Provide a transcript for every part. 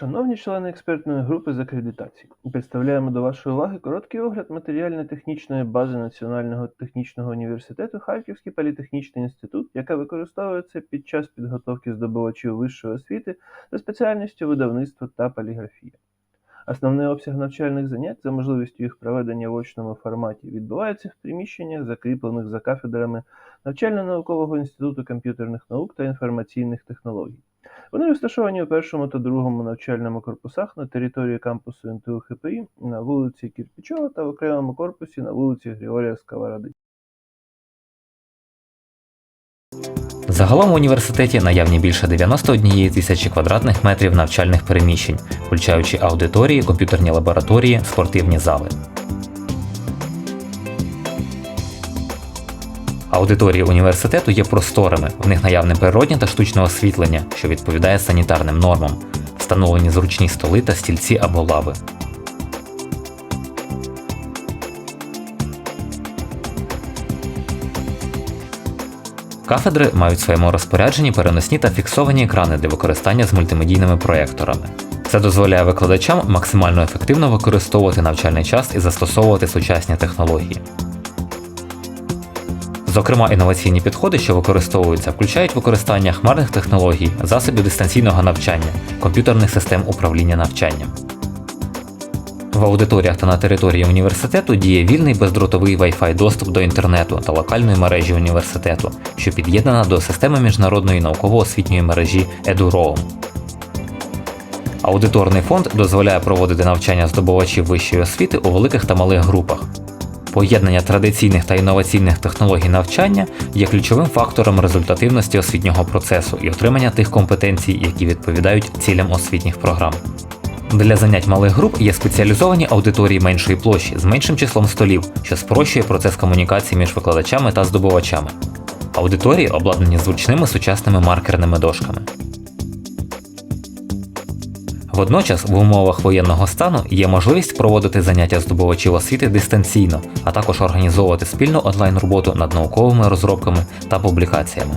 Шановні члени експертної групи з акредитації, представляємо до вашої уваги короткий огляд матеріально-технічної бази Національного технічного університету Харківський політехнічний інститут, яка використовується під час підготовки здобувачів вищої освіти за спеціальністю видавництво та поліграфія. Основний обсяг навчальних занять за можливістю їх проведення в очному форматі відбувається в приміщеннях, закріплених за кафедрами Навчально-наукового інституту комп'ютерних наук та інформаційних технологій. Вони розташовані у першому та другому навчальному корпусах на території кампусу НТУ ХПІ на вулиці Кірпічова та в окремому корпусі на вулиці Григорія Сковороди. Загалом в університеті наявні більше 91 тисячі квадратних метрів навчальних переміщень, включаючи аудиторії, комп'ютерні лабораторії, спортивні зали. Аудиторії університету є просторими, в них наявне природнє та штучне освітлення, що відповідає санітарним нормам, встановлені зручні столи та стільці або лави. Кафедри мають в своєму розпорядженні переносні та фіксовані екрани для використання з мультимедійними проєкторами. Це дозволяє викладачам максимально ефективно використовувати навчальний час і застосовувати сучасні технології. Зокрема, інноваційні підходи, що використовуються, включають використання хмарних технологій, засобів дистанційного навчання, комп'ютерних систем управління навчанням. В аудиторіях та на території університету діє вільний бездротовий Wi-Fi доступ до інтернету та локальної мережі університету, що під'єднана до системи міжнародної науково-освітньої мережі EduRoam. Аудиторний фонд дозволяє проводити навчання здобувачів вищої освіти у великих та малих групах. Поєднання традиційних та інноваційних технологій навчання є ключовим фактором результативності освітнього процесу і отримання тих компетенцій, які відповідають цілям освітніх програм. Для занять малих груп є спеціалізовані аудиторії меншої площі з меншим числом столів, що спрощує процес комунікації між викладачами та здобувачами. Аудиторії обладнані зручними сучасними маркерними дошками. Водночас, в умовах воєнного стану є можливість проводити заняття здобувачів освіти дистанційно, а також організовувати спільну онлайн роботу над науковими розробками та публікаціями.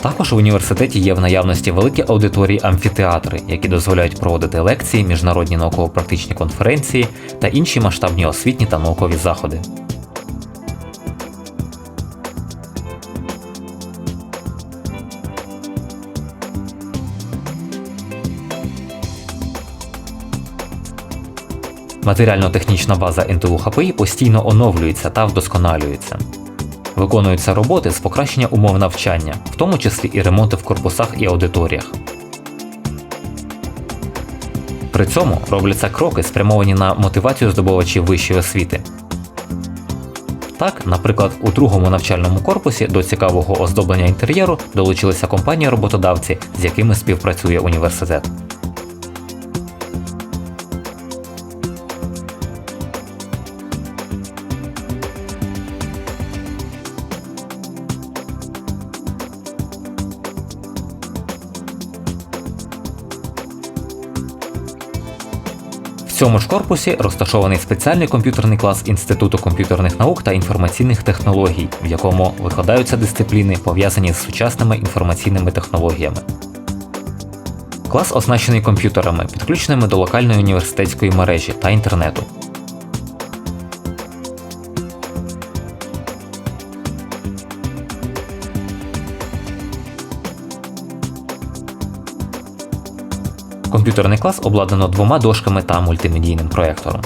Також в університеті є в наявності великі аудиторії амфітеатри, які дозволяють проводити лекції, міжнародні науково-практичні конференції та інші масштабні освітні та наукові заходи. Матеріально-технічна база НТУ ХПІ постійно оновлюється та вдосконалюється. Виконуються роботи з покращення умов навчання, в тому числі і ремонти в корпусах і аудиторіях. При цьому робляться кроки, спрямовані на мотивацію здобувачів вищої освіти. Так, наприклад, у другому навчальному корпусі до цікавого оздоблення інтер'єру долучилися компанії-роботодавці, з якими співпрацює університет. Цьому ж корпусі розташований спеціальний комп'ютерний клас Інституту комп'ютерних наук та інформаційних технологій, в якому викладаються дисципліни, пов'язані з сучасними інформаційними технологіями. Клас оснащений комп'ютерами, підключеними до локальної університетської мережі та інтернету. Комп'ютерний клас обладнано двома дошками та мультимедійним проєктором.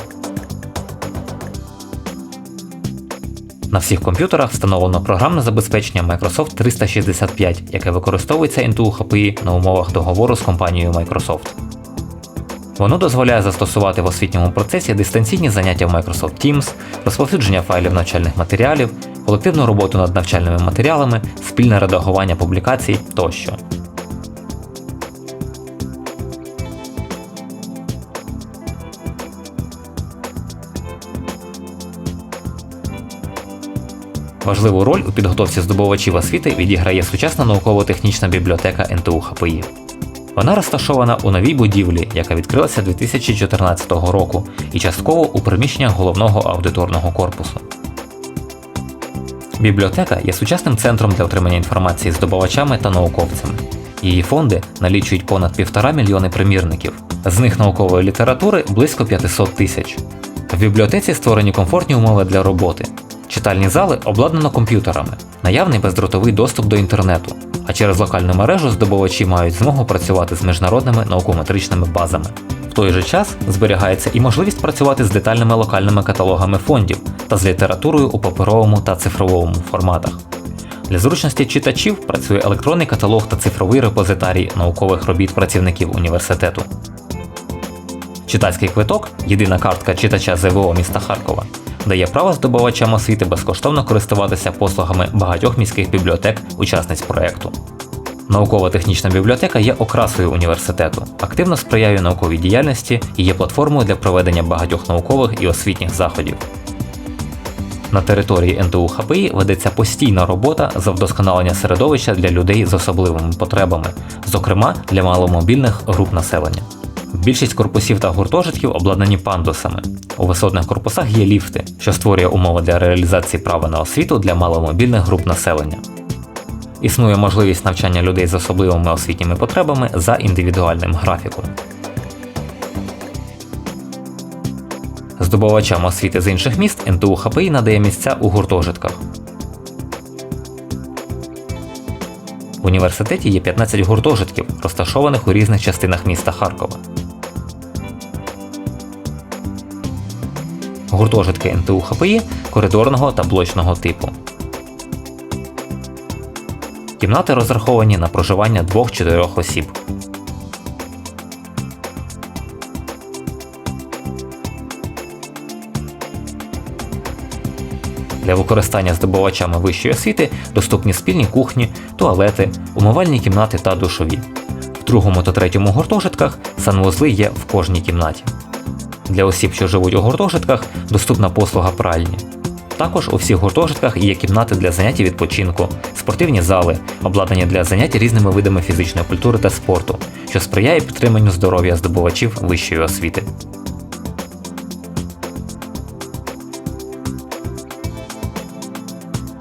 На всіх комп'ютерах встановлено програмне забезпечення Microsoft 365, яке використовується НТУ ХПІ на умовах договору з компанією Microsoft. Воно дозволяє застосувати в освітньому процесі дистанційні заняття в Microsoft Teams, розповсюдження файлів навчальних матеріалів, колективну роботу над навчальними матеріалами, спільне редагування публікацій тощо. Важливу роль у підготовці здобувачів освіти відіграє сучасна науково-технічна бібліотека НТУ ХПІ. Вона розташована у новій будівлі, яка відкрилася 2014 року, і частково у приміщеннях головного аудиторного корпусу. Бібліотека є сучасним центром для отримання інформації здобувачами та науковцями. Її фонди налічують понад півтора мільйони примірників. З них наукової літератури близько 500 тисяч. В бібліотеці створені комфортні умови для роботи. Читальні зали обладнано комп'ютерами, наявний бездротовий доступ до інтернету, а через локальну мережу здобувачі мають змогу працювати з міжнародними наукометричними базами. В той же час зберігається і можливість працювати з детальними локальними каталогами фондів та з літературою у паперовому та цифровому форматах. Для зручності читачів працює електронний каталог та цифровий репозитарій наукових робіт працівників університету. Читацький квиток єдина картка читача ЗВО міста Харкова, дає право здобувачам освіти безкоштовно користуватися послугами багатьох міських бібліотек учасниць проєкту. Науково-технічна бібліотека є окрасою університету, активно сприяє науковій діяльності і є платформою для проведення багатьох наукових і освітніх заходів. На території НТУ ХПІ ведеться постійна робота за вдосконалення середовища для людей з особливими потребами, зокрема для маломобільних груп населення. Більшість корпусів та гуртожитків обладнані пандусами. У висотних корпусах є ліфти, що створює умови для реалізації права на освіту для маломобільних груп населення. Існує можливість навчання людей з особливими освітніми потребами за індивідуальним графіком. Здобувачам освіти з інших міст НТУ ХПІ надає місця у гуртожитках. В університеті є 15 гуртожитків, розташованих у різних частинах міста Харкова. Гуртожитки НТУ ХПІ коридорного та блочного типу. Кімнати розраховані на проживання 2-4 осіб. Для використання здобувачами вищої освіти доступні спільні кухні, туалети, умивальні кімнати та душові. В другому та третьому гуртожитках санвузли є в кожній кімнаті. Для осіб, що живуть у гуртожитках, доступна послуга пральні. Також у всіх гуртожитках є кімнати для занять і відпочинку, спортивні зали, обладнані для занять різними видами фізичної культури та спорту, що сприяє підтриманню здоров'я здобувачів вищої освіти.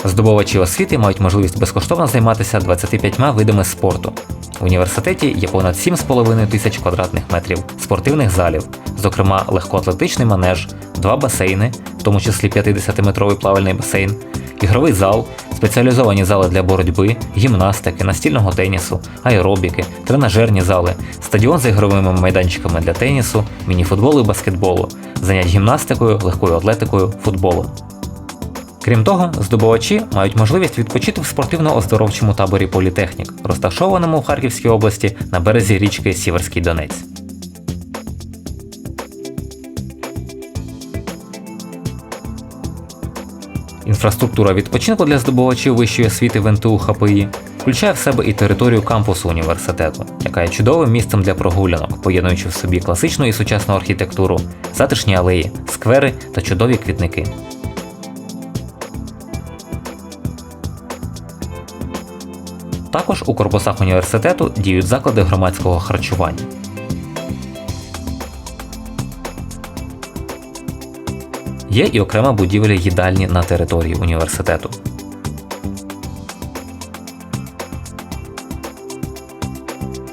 Здобувачі освіти мають можливість безкоштовно займатися 25 видами спорту. В університеті є понад 7,5 тисяч квадратних метрів спортивних залів, зокрема легкоатлетичний манеж, два басейни, в тому числі 50-метровий плавальний басейн, ігровий зал, спеціалізовані зали для боротьби, гімнастики, настільного тенісу, аеробіки, тренажерні зали, стадіон з ігровими майданчиками для тенісу, мініфутболу і баскетболу, занять гімнастикою, легкою атлетикою, футболом. Крім того, здобувачі мають можливість відпочити в спортивно-оздоровчому таборі Політехнік, розташованому в Харківській області на березі річки Сіверський Донець. Інфраструктура відпочинку для здобувачів вищої освіти в ХПІ включає в себе і територію кампусу університету, яка є чудовим місцем для прогулянок, поєднуючи в собі класичну і сучасну архітектуру, затишні алеї, сквери та чудові квітники. Також у корпусах університету діють заклади громадського харчування. Є і окрема будівля їдальні на території університету.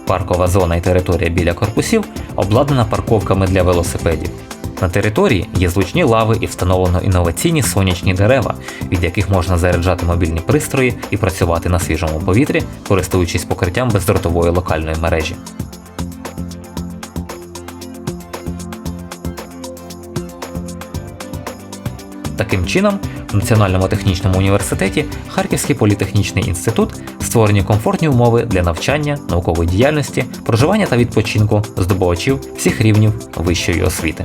Паркова зона і територія біля корпусів обладнана парковками для велосипедів. На території є зручні лави і встановлено інноваційні сонячні дерева, від яких можна заряджати мобільні пристрої і працювати на свіжому повітрі, користуючись покриттям бездротової локальної мережі. Таким чином, в Національному технічному університеті Харківський політехнічний інститут створені комфортні умови для навчання, наукової діяльності, проживання та відпочинку здобувачів всіх рівнів вищої освіти.